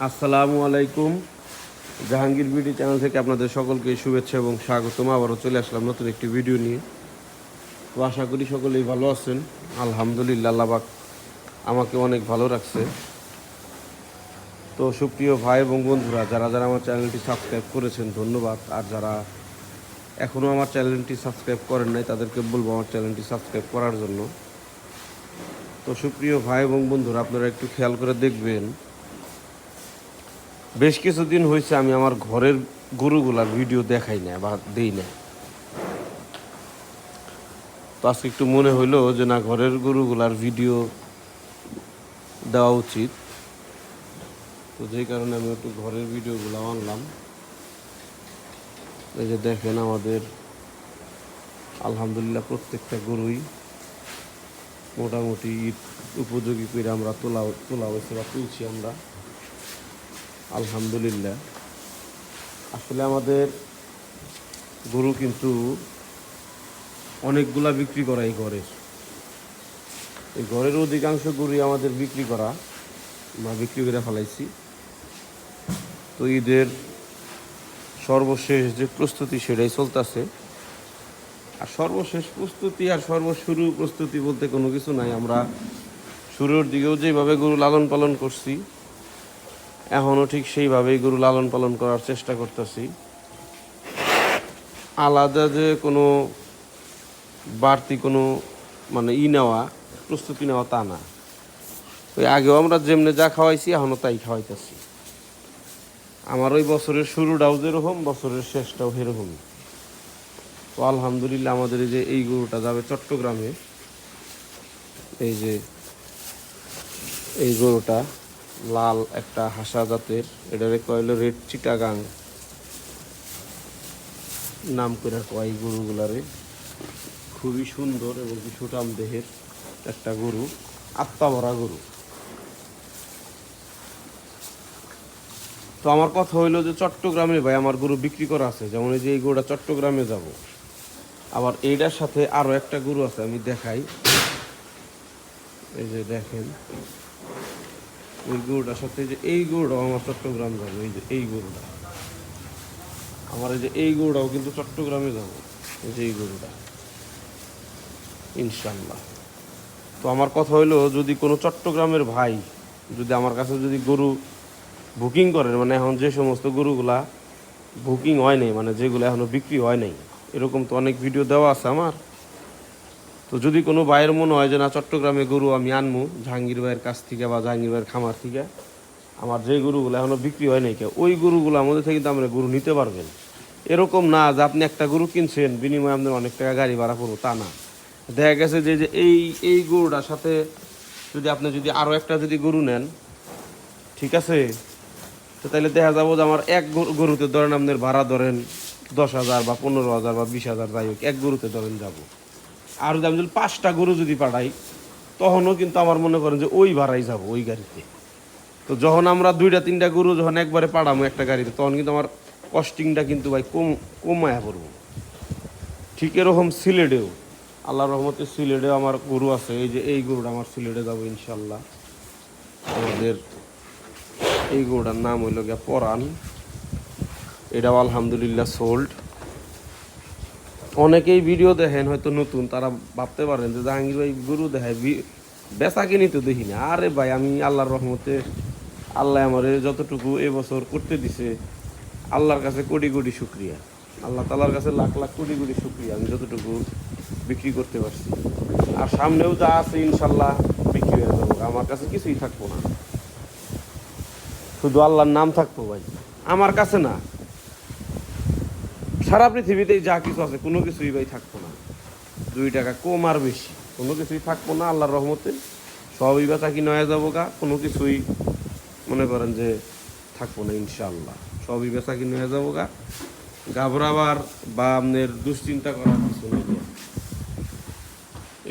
আসসালামু আলাইকুম। Jahangir BD channel থেকে আপনাদের সকলকে শুভেচ্ছা এবং স্বাগতম। আবারও চলে আসলাম নতুন একটি ভিডিও নিয়ে। তো আশা করি সকলেই ভালো আছেন। আলহামদুলিল্লাহ আল্লাহবাক আমাকে অনেক ভালো রাখছে। তো সুপ্রিয় ভাই এবং বন্ধুরা, যারা যারা আমার চ্যানেলটি সাবস্ক্রাইব করেছেন, ধন্যবাদ। আর যারা এখনও আমার চ্যানেলটি সাবস্ক্রাইব করেন নাই, তাদেরকে বলব আমার চ্যানেলটি সাবস্ক্রাইব করার জন্য। তো সুপ্রিয় ভাই এবং বন্ধুরা, আপনারা একটু খেয়াল করে দেখবেন বেশ কিছুদিন হয়েছে আমি আমার ঘরের গরুগুলার ভিডিও দেখাই না বা দেই না তো আজকে একটু মনে হইল যে না, ঘরের গরুগুলার ভিডিও দেওয়া উচিত। তো যেই কারণে আমি একটু ঘরের ভিডিওগুলো আনলাম। এই যে দেখেন আমাদের আলহামদুলিল্লাহ প্রত্যেকটা গরুই মোটামুটি ঈদ উপযোগী করে আমরা তোলা তোলা হয়েছে বা তুলছি আমরা। আলহামদুলিল্লাহ। আসলে আমাদের গরু কিন্তু অনেকগুলা বিক্রি করা এই ঘরের। এই ঘরের অধিকাংশ গরুই আমাদের বিক্রি করা বা বিক্রি করে ফেলাইছি। তো ঈদের সর্বশেষ যে প্রস্তুতি সেটাই চলতেছে। আর সর্বশেষ প্রস্তুতি আর সর্বশুরু প্রস্তুতি বলতে কোনো কিছু নাই। আমরা শুরুর দিকেও যেভাবে গরু লালন পালন করছি এখনও ঠিক সেইভাবেই গরু লালন পালন করার চেষ্টা করতেছি। আলাদা যে কোনো বাড়তি কোনো মানে ই নেওয়া, প্রস্তুতি নেওয়া তা না। ওই আগেও আমরা যেমনে যা খাওয়াইছি এখনও তাই খাওয়াইতেছি। আমার ওই বছরের শুরুটাও যেরকম, বছরের শেষটাও সেরকমই তো আলহামদুলিল্লাহ আমাদের এই যে এই গরুটা যাবে চট্টগ্রামে, এই যে এই গরুটা লাল একটা হাসা জাতের, এটারে কইল রেড চিটাগাং। নাম করে কয় গরুগুলারে। খুবই সুন্দর এবং সুটাম দেহের একটা গরু, আত্মা ভরা গরু। তো আমার কথা হইল যে চট্টগ্রামে ভাই আমার গরু বিক্রি করা আছে, যেমন এই যে এই গরুটা চট্টগ্রামে যাব। আবার এইটার সাথে আরও একটা গরু আছে, আমি দেখাই। এই যে দেখেন ওই গরুটার সাথে যে এই গরুটাও আমার চট্টগ্রাম যাবে, এই যে এই গরুটা। আমার এই যে এই গরুটাও কিন্তু চট্টগ্রামে যাব, এই যে এই গরুটা। ইনশাল্লাহ তো আমার কথা হইল, যদি কোনো চট্টগ্রামের ভাই যদি আমার কাছে যদি গরু বুকিং করেন মানে এখন যে সমস্ত গরুগুলা বুকিং হয় নাই মানে যেগুলো এখনও বিক্রি হয় নাই, এরকম তো অনেক ভিডিও দেওয়া আছে আমার। তো যদি কোনো ভাইয়ের মনে হয় যে, না, চট্টগ্রামে গরু আমি আনব জাহাঙ্গীর ভাইয়ের কাছ থেকে বা জাহাঙ্গীর ভাইয়ের খামার থেকে, আমার যে গরুগুলো এখনও বিক্রি হয় নাই ওই গরুগুলো আমাদের থেকে কিন্তু আমরা গরু নিতে পারবেন এরকম না যে, আপনি একটা গরু কিনছেন, বিনিময়ে আপনার অনেক টাকা গাড়ি ভাড়া পড়ব, তা না। দেখা গেছে যে যে এই এই গরুটার সাথে যদি আপনি যদি আরও একটা যদি গরু নেন, ঠিক আছে? তো তাহলে দেখা যাব যে, আমার এক গরু- গরুতে ধরেন আপনার ভাড়া ধরেন দশ হাজার বা পনেরো হাজার বা বিশ হাজার, যাই হোক, এক গরুতে ধরেন যাব। আর যদি আমি যদি পাঁচটা গরু যদি পাঠাই, তখনও কিন্তু আমার মনে করেন যে ওই ভাড়াই যাব ওই গাড়িতে। তো যখন আমরা দুইটা, তিনটা গরু যখন একবারে পাঠাবো একটা গাড়িতে, তখন কিন্তু আমার কস্টিংটা কিন্তু ভাই কম, কমায়া পড়ব। ঠিক এরকম সিলেটেও আল্লাহ রহমতে সিলেটেও আমার গরু আছে, এই যে এই গরুটা আমার সিলেটে যাব ইনশাল্লাহ আমাদের এই গরুটার নাম হইল গিয়া পরাণ এটাও আলহামদুলিল্লাহ সোল্ড অনেকেই ভিডিও দেখেন, হয়তো নতুন, তারা ভাবতে পারেন যে জাহাঙ্গীর ভাই গরু দেখায় বেচা কিনি তো দেখি না। আরে ভাই, আমি আল্লাহর রহমতে, আল্লাহ আমারে যতটুকু এবছর করতে দিছে, আল্লাহর কাছে কোটি কোটি শুক্রিয়া। আল্লাহ তালার কাছে লাখ লাখ কোটি কোটি শুক্রিয়া আমি যতটুকু বিক্রি করতে পারছি। আর সামনেও যা আছে, ইনশাল্লাহ বিক্রি হয়ে যাব। আমার কাছে কিছুই থাকব না। শুধু আল্লাহর নাম থাকব ভাই। আমার কাছে না। সারা পৃথিবীতে যা কিছু আছে, কোনো কিছুই ভাই থাকব না। দুই টাকা কম আর বেশি। কোনো কিছুই থাকব না, আল্লাহর রহমতে। সবই বেচা কি নয়া যাব গা, কোনো কিছুই মনে করেন যে থাকব না ইনশাল্লাহ সবই বেচা কি নয়া যাব গা। ঘাবড়াবার বা আপনার দুশ্চিন্তা করার কিছু নেই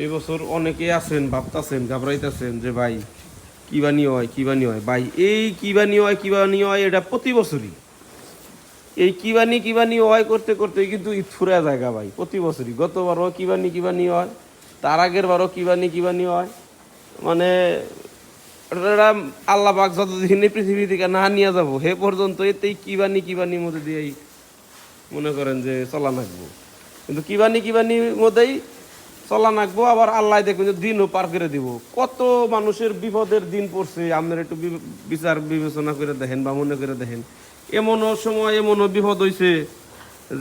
এই বছর অনেকে আছেন, ভাবতাছেন, ঘাবড়াইতেছেন যে ভাই, কি বানি হয়, কি বানি হয়? ভাই, এই কি বানি হয়, কি বানি হয়, এটা প্রতি বছরই। এই কিবানি কিবানি হয় করতে করতে কিন্তু ঈদ জায়গা ভাই, প্রতি বছরই। গতবারও কিবানি কিবানি হয় তার আগের বারও কিবানি কিবানি হয় মানে আল্লাহ পাক যতদিন এই পৃথিবী থেকে না নিয়ে যাব, হে পর্যন্ত এতেই কিবানি কিবানির মধ্যে দিয়েই মনে করেন যে চলা নাকবো কিন্তু কিবানি কিবানির মধ্যেই চলা নাকবো আবার আল্লাহ দেখবেন যে দিনও পার করে দিব। কত মানুষের বিপদের দিন পড়ছে, আপনার একটু বিচার বিবেচনা করে দেখেন বা মনে করে দেখেন। এমনও সময় এমনও বিপদ হয়েছে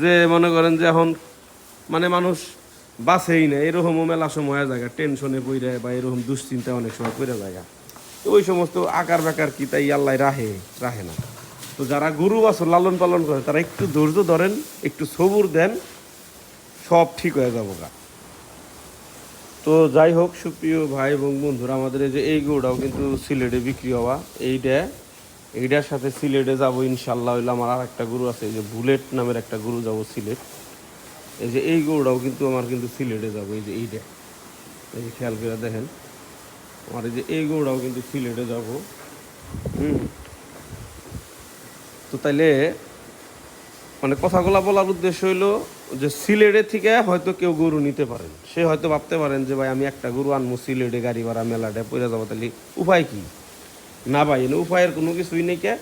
যে মনে করেন যে এখন মানে মানুষ বাসেই না এরকমও মেলা সময় জায়গা টেনশনে পড়ে বা এরকম দুশ্চিন্তা অনেক সময় পড়ে যায়। তো ওই সমস্ত আকার বেকার কি তাই আল্লাহ রাহে রাহে না। তো যারা গরু বাছর লালন পালন করে, তারা একটু ধৈর্য ধরেন, একটু সবুর দেন, সব ঠিক হয়ে যাব গা। তো যাই হোক, সুপ্রিয় ভাই এবং বন্ধুরা, আমাদের এই যে এই গরুটাও কিন্তু সিলেটে বিক্রি হওয়া, এইটা এইটার সাথে সিলেটে যাব ইনশাল্লাহ, হইলে আমার আর একটা গরু আছে, এই যে বুলেট নামের একটা গরু যাব সিলেট। এই যে এই গরুটাও কিন্তু আমার কিন্তু সিলেটে যাব, এই যে এইটা এই যে খেয়াল করে দেখেন, আমার এই যে এই গরুটাও কিন্তু সিলেটে যাব। হুম। তো তাইলে মানে কথাগুলো বলার উদ্দেশ্য হইল যে সিলেটে থেকে হয়তো কেউ গরু নিতে পারেন। সে হয়তো ভাবতে পারেন যে, ভাই, আমি একটা গরু আনব সিলেটে গাড়ি ভাড়া মেলাটা পড়ে যাব তাহলে উপায় কি? না ভাই, এনে উপায়ের কোনো কিছুই নেই কে?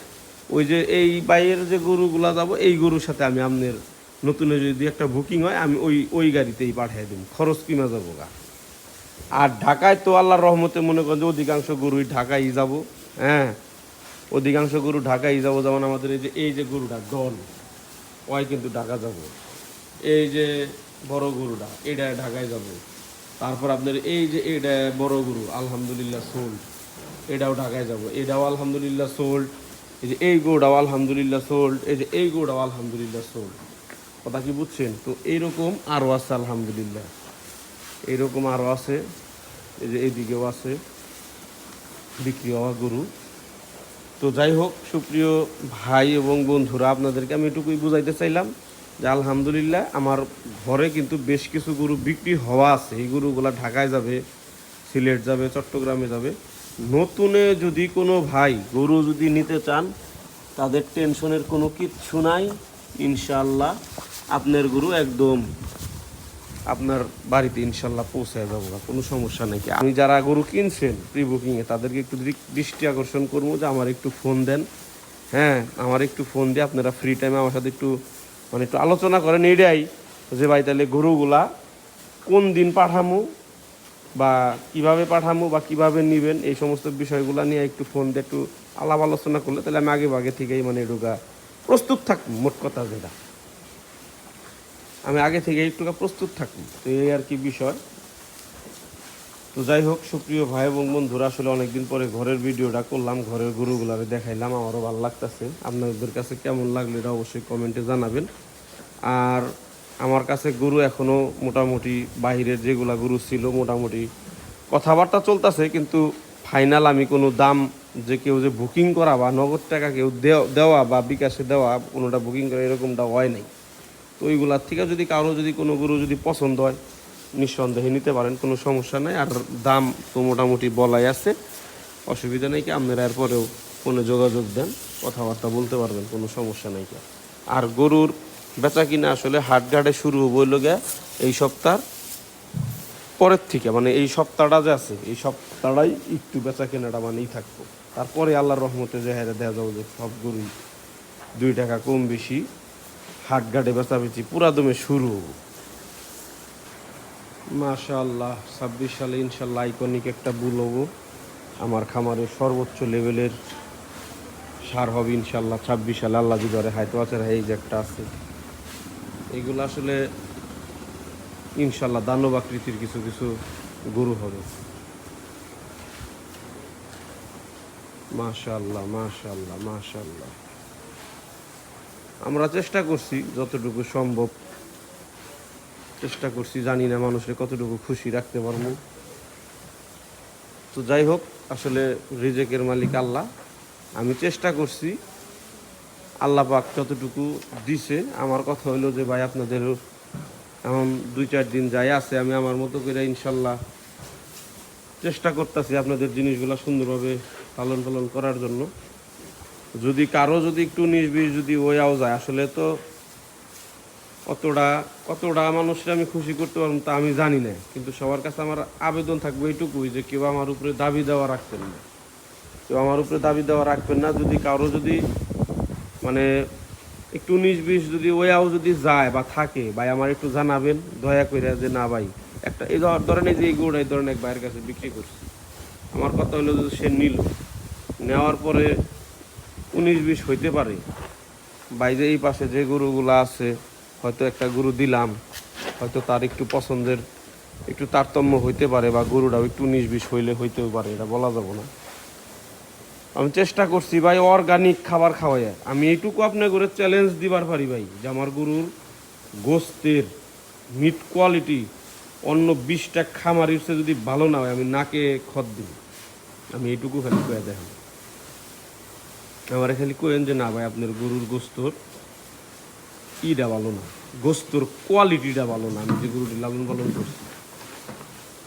ওই যে এই বাইয়ের যে গরুগুলা যাব, এই গরুর সাথে আমি আপনার নতুন যদি একটা বুকিং হয়, আমি ওই ওই গাড়িতেই পাঠিয়ে দিব খরচ কিমা যাব গা? আর ঢাকায় তো আল্লাহর রহমতে মনে করেন যে অধিকাংশ গরুই ঢাকায় যাব হ্যাঁ? অধিকাংশ গরু ঢাকায় যাব, যেমন আমাদের এই যে এই যে গরুটা দল ওই কিন্তু ঢাকা যাব। এই যে বড় গরুটা এটা ঢাকায় যাব। তারপর আপনার এই যে এটা বড় গরু, আলহামদুলিল্লাহ সোল্ড এটাও ঢাকায় যাব। এটাও আলহামদুলিল্লাহ সোল্ড এই যে এই গরুটাও আলহামদুলিল্লাহ সোল্ড এই যে এই গরুটাও আলহামদুলিল্লাহ সোল্ড কথা কি বুঝছেন? তো এইরকম আরও আছে আলহামদুলিল্লাহ। এইরকম আরও আছে। এই যে এইদিকেও আছে। বিক্রি হওয়া গরু। তো যাই হোক, সুপ্রিয় ভাই এবং বন্ধুরা, আপনাদেরকে আমি এটুকুই বুঝাইতে চাইলাম যে আলহামদুলিল্লাহ আমার ঘরে কিন্তু বেশ কিছু গরু বিক্রি হওয়া আছে। এই গরুগুলা ঢাকায় যাবে, সিলেট যাবে, চট্টগ্রামে যাবে। নতুনে যদি কোনো ভাই গরু যদি নিতে চান তাদের টেনশনের কোনো কিচ্ছু নাই। ইনশাল্লাহ আপনার গরু একদম আপনার বাড়িতে ইনশাল্লাহ পৌঁছায় যাব না, কোনো সমস্যা নেই। আমি যারা গরু কিনছেন প্রি বুকিংয়ে তাদেরকে একটু দৃষ্টি আকর্ষণ করব যে আমার একটু ফোন দেন। হ্যাঁ আমার একটু ফোন দিয়ে আপনারা ফ্রি টাইমে আমার সাথে একটু মানে একটু আলোচনা করেন এটাই যে ভাই তাহলে গরুগুলা কোন দিন পাঠামু বা কীভাবে পাঠামু বা কীভাবে নিবেন, এই সমস্ত বিষয়গুলো নিয়ে একটু ফোন দিয়ে একটু আলাপ আলোচনা করলে তাহলে আমি আগে ভাগে থেকেই মানে এটুকা প্রস্তুত থাকব, মোট কথা যেটা। আমি আগে থেকে একটু প্রস্তুত থাকি তো এই আর কি বিষয়। তো যাই হোক, সুপ্রিয় ভাই এবং বন্ধুরা, আসলে অনেকদিন পরে ঘরের ভিডিওটা করলাম, ঘরের গরুগুলারে দেখাইলাম, আমারও ভালো লাগতেছে। আপনাদের কাছে কেমন লাগল এটা অবশ্যই কমেন্টে জানাবেন। আর আমার কাছে গরু এখনও মোটামুটি বাইরের যেগুলা গরু ছিল মোটামুটি কথাবার্তা চলতেছে, কিন্তু ফাইনাল আমি কোনো দাম যে কেউ যে বুকিং করা বা নগদ টাকা কেউ দেও- দেওয়া বা বিকাশে দেওয়া কোনোটা বুকিং করা এরকমটা হয় নাই। তো ওইগুলার থেকে যদি কারও যদি কোনো গরু যদি পছন্দ হয়, নিঃসন্দেহে নিতে পারেন, কোনো সমস্যা নাই। আর দাম তো মোটামুটি বলাই আছে। অসুবিধা নেই কি, আপনারা এরপরেও ফোনে যোগাযোগ দেন, কথাবার্তা বলতে পারবেন, কোনো সমস্যা নেই কি। আর গরুর বেচা কিনা আসলে হাটঘাটে শুরু হইল গে এই সপ্তাহ পরের থেকে মানে এই সপ্তাহটা যে আছে, এই সপ্তাহটাই একটু বেচা কেনাটা মানেই থাকব। তারপরে আল্লাহর রহমতে যে হ্যাঁ দেখা যাব যে সব গরুই দুই টাকা কম বেশি হাটঘাটে বেচাবেচি, পুরা দমে শুরু হব। মাশাআল্লাহ, ছাব্বিশ সালে ইনশাল্লাহ আইকনিক একটা বুল হব। আমার খামারের সর্বোচ্চ লেভেলের সার হবে ইনশাল্লাহ ছাব্বিশ সালে, আল্লাহ দিবারে হায়তো আছে, এই যে একটা আছে। এগুলো আসলে ইনশাল্লাহ দানব আকৃতির কিছু কিছু গরু হবে। মাশাআল্লাহ মাশাআল্লাহ মাশাআল্লাহ আমরা চেষ্টা করছি যতটুকু সম্ভব, চেষ্টা করছি, জানি না মানুষের কতটুকু খুশি রাখতে পারব। তো যাই হোক, আসলে রিজেকের মালিক আল্লাহ। আমি চেষ্টা করছি আল্লাহ পাক যতটুকু দিছে, আমার কথা হলো যে, ভাই, আপনাদের এখন দুই চার দিন যাই আছে, আমি আমার মতো করে ইনশাল্লাহ চেষ্টা করতেছি আপনাদের জিনিসগুলো সুন্দরভাবে পালন পালন করার জন্য। যদি কারও যদি একটু নির্বিষ যদি ওয়াও যায়, আসলে তো কতটা কতটা মানুষের আমি খুশি করতে পারব তা আমি জানি না। কিন্তু সবার কাছে আমার আবেদন থাকবে এইটুকুই যে, কেউ আমার উপরে দাবি দেওয়া রাখতেন না। কেউ আমার উপরে দাবি দেওয়া রাখবেন না। যদি কারও যদি মানে একটু উনিশ বিশ যদি ওয়াও যদি যায় বা থাকে, ভাই আমার একটু জানাবেন, দয়া করে যে না ভাই, একটা এই ধর- ধরেন যে এই গুড় এই ধরনের এক ভাইয়ের কাছে বিক্রি করছি। আমার কথা হলো যে সে নিল। নেওয়ার পরে উনিশ বিশ হইতে পারে। বাইরে এই পাশে যে গরুগুলো আছে, হয়তো একটা গরু দিলাম, হয়তো তার একটু পছন্দের, একটু তারতম্য হইতে পারে বা গরুটাও একটু উনিশ বিশ হইলে হইতেও পারে, এটা বলা যাবে না। আমি চেষ্টা করছি ভাই অর্গানিক খাবার খাওয়াই আমি এইটুকু আপনি করে চ্যালেঞ্জ দিবার পারি ভাই যে আমার গরুর গোস্তের মিট কোয়ালিটি অন্য বিশটা খামারির চেয়ে যদি ভালো না হয়, আমি নাকে খত দিই আমি এইটুকু খালি কয়ে দেখেন আমার খালি কয়েন যে না ভাই, আপনার গরুর গোস্তর ইটা ভালো না, গোস্তর কোয়ালিটিটা ভালো না, আমি যে গরুটি লালন পালন করছি।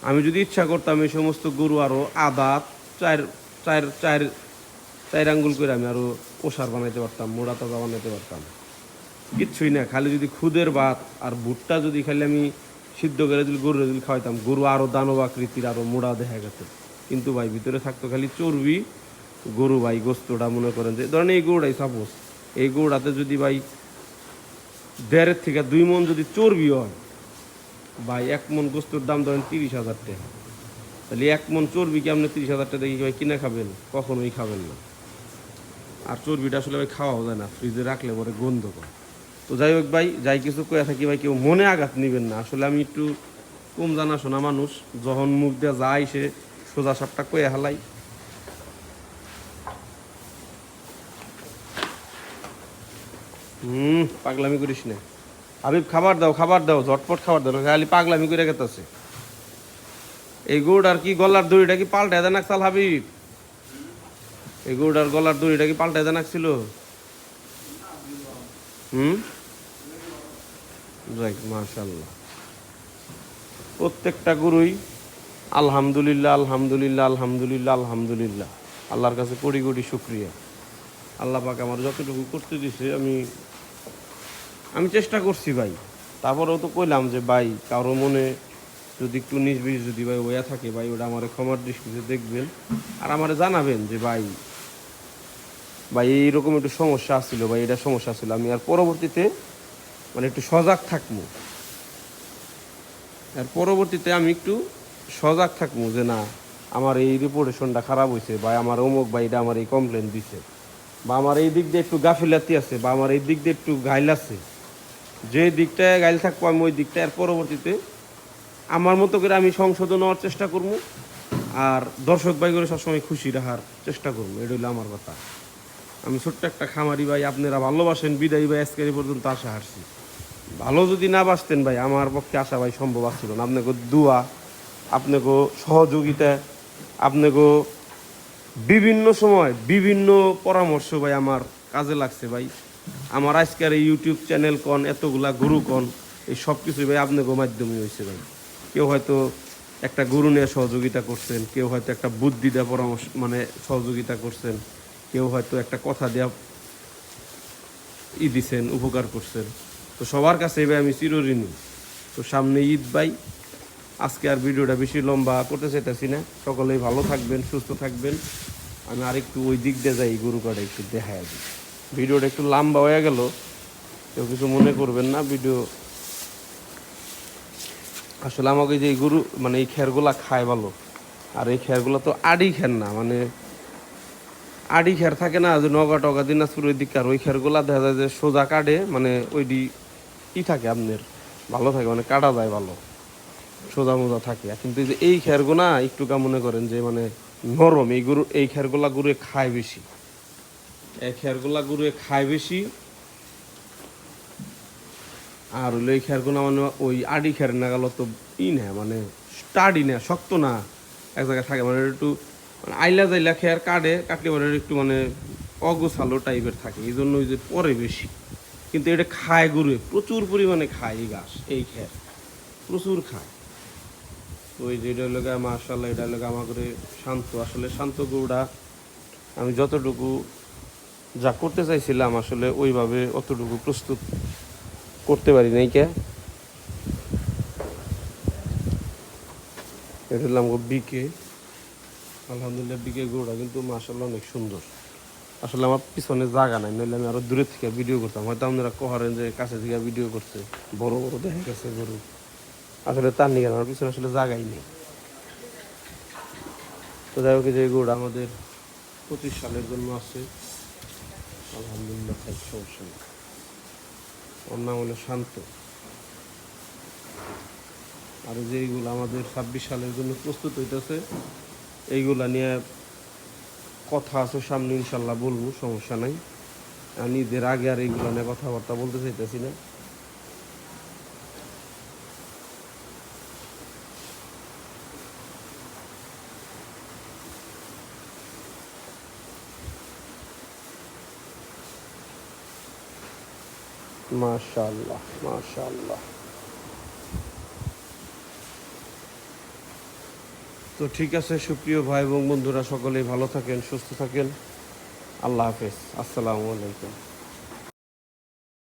আমি যদি ইচ্ছা করতাম এই সমস্ত গরু আরও আদা, চার চার চার চার আঙ্গুল করে আমি আরও ওষার বানাইতে পারতাম, মোড়া তাজা বানাইতে পারতাম। কিচ্ছুই না, খালি যদি খুদের ভাত আর ভুট্টা যদি খালি আমি সিদ্ধ করে যদি গরু যদি খাওয়াইতাম, গরু আরও দানব আকৃতির, আরও মোড়া দেখা গেছে। কিন্তু ভাই, ভিতরে থাকতো খালি চর্বি। গরু ভাই, গোস্তটা মনে করেন যে, ধরেন এই গরুটাই সাপোজ এই গরুটাতে যদি ভাই দেড়ের থেকে দুই মন যদি চর্বি হয়, ভাই এক মন গোস্তর দাম ধরেন তিরিশ হাজার টাকা। তাহলে এক মন চর্বি কি আপনি তিরিশ হাজার টাকা কি ভাই কিনে খাবেন? কখনোই খাবেন না। আর চর্বিটা আসলে ভাই খাওয়াও যায় না, ফ্রিজে রাখলে পরে গন্ধ করে। তো যাই হোক ভাই, যাই কিছু কয়ে থাকি ভাই, কেউ মনে আঘাত নেবেন না। আসলে আমি একটু কম জানা শোনা মানুষ, যখন মুখ দিয়ে যায় সে সোজা সাপটা কয়ে হালাই। হুম, পাগলামি করিস না। হাবিব, খাবার দাও খাবার দাও, ঝটপট খাবার দাও খালি পাগলামি করে গেতেছে। এই গুড় আর কি গলার দড়িটা কি পাল্টায় দেন চাল হাবিব? এই গুড় আর গলার দড়িটা কি পাল্টায় দেন ছিল হুম? যাই মাশাল্লাহ প্রত্যেকটা গুরুই আলহামদুলিল্লাহ আলহামদুলিল্লাহ আলহামদুলিল্লাহ আলহামদুলিল্লাহ। আল্লাহর কাছে কোটি কোটি শুক্রিয়া। আল্লাহ পাক আমার যতটুকু করতে দিছে, আমি আমি চেষ্টা করছি ভাই। তারপরেও তো কইলাম যে ভাই, কারও মনে যদি একটু নিজ যদি ভাই ওয়া থাকে, ভাই ওটা আমার ক্ষমার দৃষ্টিতে দেখবেন আর আমারে জানাবেন যে ভাই ভাই, এইরকম একটু সমস্যা আসছিল ভাই, এটা সমস্যা ছিল আমি আর পরবর্তীতে মানে একটু সজাগ থাকব। আর পরবর্তীতে আমি একটু সজাগ থাকব যে না, আমার এই রিপোর্টেশনটা খারাপ হয়েছে বা আমার অমুক বা এটা আমার এই কমপ্লেন দিছে বা আমার এই দিক দিয়ে একটু গাফিলাতি আছে বা আমার এই দিক দিয়ে একটু গাইল আছে। যে দিকটায় গাইল থাকব আমি ওই দিকটা আর পরবর্তীতে আমার মতো করে আমি সংশোধন হওয়ার চেষ্টা করব আর দর্শক ভাই করে সবসময় খুশি রাখার চেষ্টা করব। এটা হলো আমার কথা। আমি ছোট্ট একটা খামারি ভাই, আপনারা ভালোবাসেন, বিদায়ী ভাই, আজকের পর্যন্ত আশা হারছি। ভালো যদি না বাসতেন ভাই, আমার পক্ষে আসা ভাই সম্ভব আসছিল না। আপনাকে দোয়া, আপনাকে সহযোগিতা, আপনাকে বিভিন্ন সময় বিভিন্ন পরামর্শ ভাই আমার কাজে লাগছে ভাই। আমার আজকের এই ইউটিউব চ্যানেল কন, এতগুলা গুরু কন, এই সব কিছুই ভাই আপনাকে মাধ্যমে হয়েছে ভাই। কেউ হয়তো একটা গুরু নিয়ে সহযোগিতা করছেন, কেউ হয়তো একটা বুদ্ধি দেওয়া পরামর্শ মানে সহযোগিতা করছেন। কেউ হয়তো একটা কথা দেওয়া ই দিছেন, উপকার করছেন। তো সবার কাছে ভাই আমি চিরঋণী। তো সামনে ঈদ ভাই, আজকে আর ভিডিওটা বেশি লম্বা করতে চাইতেছি না। সকলেই ভালো থাকবেন, সুস্থ থাকবেন। আমি আরেকটু ওই দিক দিয়ে যাই, গরু কাটা একটু দেখায় দিই। ভিডিওটা একটু লম্বা হয়ে গেল। কেউ কিছু মনে করবেন না, ভিডিও। আসলে আমাকে যে এই গরু মানে এই খেরগুলা খায় ভালো। আর এই খেরগুলো তো আড়ি খের না মানে আড়ি খের থাকে না, যে নগা টগা দিনাজপুর ওই দিককার ওই খেরগুলা দেখা যায় যে সোজা কাটে মানে ওইটি ই থাকে আপনার, ভালো থাকে মানে কাটা যায় ভালো, সোজা মোজা থাকে। কিন্তু যে এই খেরগুনা একটু কা মনে করেন যে মানে নরম, এই গরু, এই খেরগুলা গরুয়ে খায় বেশি। এই খেরগুলা গরুয়ে খায় বেশি। আর হইল এই খেরগুনা মানে ওই আডি খের নাগাল তো ই না মানে স্টাডি না শক্ত না, এক জায়গায় থাকে মানে একটু মানে আইলা জাইলা খেয়ার কাটে, কাটলে পরে একটু মানে অগোছালো টাইপের থাকে এই জন্য ওই যে পরে বেশি। কিন্তু এটা খায় গরুয়ে প্রচুর পরিমাণে খায় এই ঘাস, এই খের প্রচুর খায়। ওই যে এটা হলো মার্শাল্লাহ এটা আমার করে শান্ত। আসলে শান্ত গরুটা আমি যতটুকু যা করতে চাইছিলাম, আসলে ওইভাবে অতটুকু প্রস্তুত করতে পারি নাই কে। এটা হলাম বিকে। আলহামদুলিল্লাহ বিকে গরুটা কিন্তু মাসাল্লাহ অনেক সুন্দর। আসলে আমার পিছনে জায়গা নাই, নইলে আমি আরও দূরের থেকে ভিডিও করতাম। হয়তো আপনারা কহারেন যে কাছে থেকে ভিডিও করছে। বড় বড় দেখা গেছে গরু। আসলে তার নিয়ে আমার পিছনে আসলে জায়গাই নেই। তো যাই হোক যে গরুটা আমাদের পঁচিশ সালের জন্য আছে। আলহামদুলিল্লাহ সমস্যা নেই ওর নাম হলো শান্ত। আর এই যে এইগুলো আমাদের ছাব্বিশ সালের জন্য প্রস্তুত হইতেছে। এইগুলা নিয়ে কথা আছে সামনে ইনশাল্লাহ বলব, সমস্যা নাই। আমি ঈদের আগে আর এইগুলো নিয়ে কথাবার্তা বলতে চাইতেছি না। মাশাল্লাহ মাশাআল্লাহ তো ঠিক আছে, সুপ্রিয় ভাই এবং বন্ধুরা, সকলেই ভালো থাকেন, সুস্থ থাকেন। আল্লাহ হাফেজ। আসসালামু আলাইকুম।